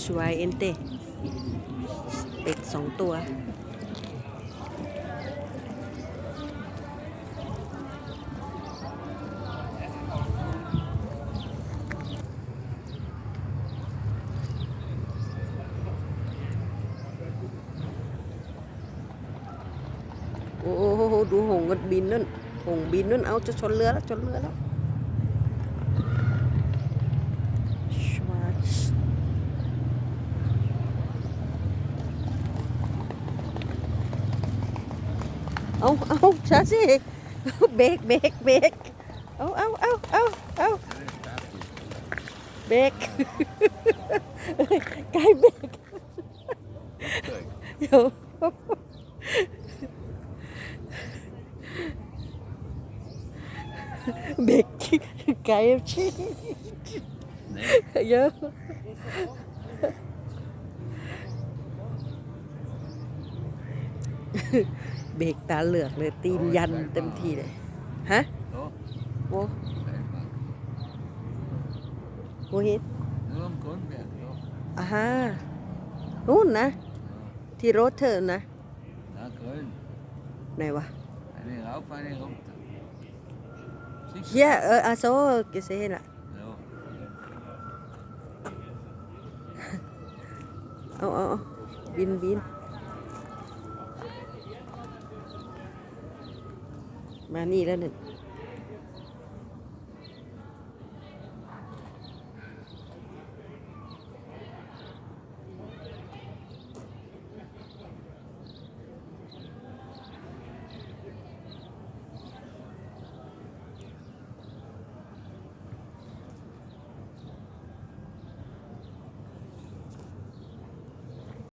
ชวายเอนเตเป็ดสองตัว โอ้โหดูหงกันบินนั่นหงบินนั่นเอาจะชนเรือแล้วชนเรือแล้วชวาช เอาเอาช้าสิเบรกเบรกเบรกเอาเอาเอาเอาเอาเบรกไกลเบรกเดี๋ยวเบรกไกลชิเยอะ เบรกตาเหลือกเลยตีนยันเต็มที่เลย ฮะ Så, โว้ Steinmark. โวเห็น Nu om Kornberg, ja. อ่าฮะนู่นนะ ที่รถเธอนะ Ja, grön. ไหนวะ Eine rauf, eine runter. เฮียเอออาโซเกเซนอะ Ja. เอาเอาเอาบินบิน มานี่แล้วหนึ่ง